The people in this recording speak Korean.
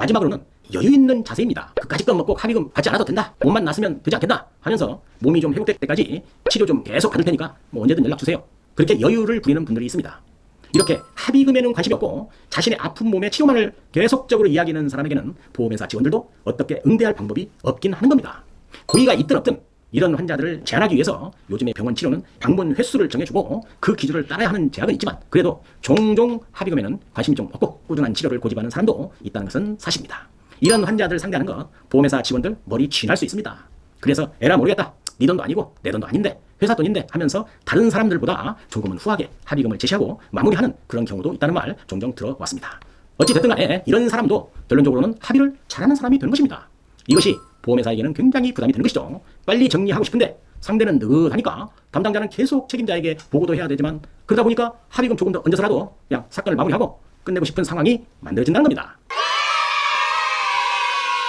마지막으로는 여유 있는 자세입니다. 그까짓 건 먹고 합의금 받지 않아도 된다. 몸만 났으면 되지 않겠나 하면서 몸이 좀 회복될 때까지 치료 좀 계속 받을 테니까 뭐 언제든 연락 주세요. 그렇게 여유를 부리는 분들이 있습니다. 이렇게 합의금에는 관심이 없고 자신의 아픈 몸의 치료만을 계속적으로 이야기하는 사람에게는 보험회사 직원들도 어떻게 응대할 방법이 없긴 하는 겁니다. 고의가 있든 없든 이런 환자들을 제한하기 위해서 요즘의 병원 치료는 방문 횟수를 정해주고 그 기준을 따라야 하는 제약은 있지만 그래도 종종 합의금에는 관심이 좀 없고 꾸준한 치료를 고집하는 사람도 있다는 것은 사실입니다. 이런 환자들 상대하는 것 보험회사 직원들 머리 쥐날 수 있습니다. 그래서 에라 모르겠다. 네 돈도 아니고 내 돈도 아닌데 회사 돈인데 하면서 다른 사람들보다 조금은 후하게 합의금을 제시하고 마무리하는 그런 경우도 있다는 말 종종 들어왔습니다. 어찌 됐든 간에 이런 사람도 결론적으로는 합의를 잘하는 사람이 되는 것입니다. 이것이 보험회사에게는 굉장히 부담이 되는 것이죠. 빨리 정리하고 싶은데 상대는 느긋하니까 담당자는 계속 책임자에게 보고도 해야 되지만 그러다 보니까 합의금 조금 더 얹어서라도 그냥 사건을 마무리하고 끝내고 싶은 상황이 만들어진다는 겁니다.